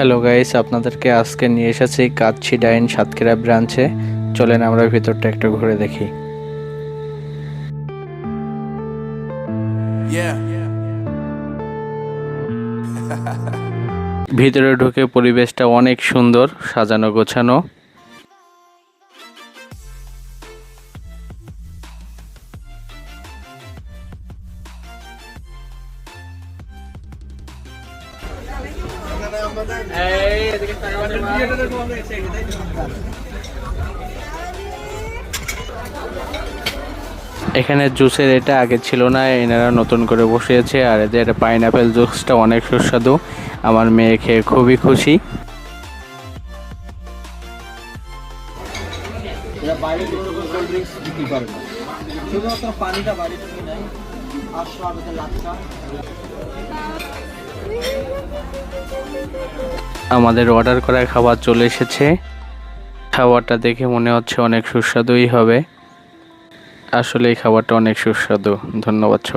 Hello guys আপনাদেরকে আজকে নিয়ে এসেছি কাচ্ছি ডাইন সাতক্ষীরা ব্রাঞ্চে। চলেন আমরা ভিতরটা একটু ঘুরে দেখি। ভিতরে ঢুকে পরিবেশটা অনেক সুন্দর সাজানো গোছানো। এখানে জুসের এটা আগে ছিল না, এনারা নতুন করে বসিয়েছে, আর এদের পাইনাপেল জুসটা অনেক সুস্বাদু। আমার মেয়ে খেয়ে খুবই খুশি। শুধুমাত্র পানিটা বাইরে থেকে নেয়, আর লাচ্ছা। আমাদের অর্ডার করা খাবার চলে এসেছে। খাবারটা দেখে মনে হচ্ছে অনেক সুস্বাদুই হবে। আসলে এই খাবারটা অনেক সুস্বাদু। ধন্যবাদ সবাই।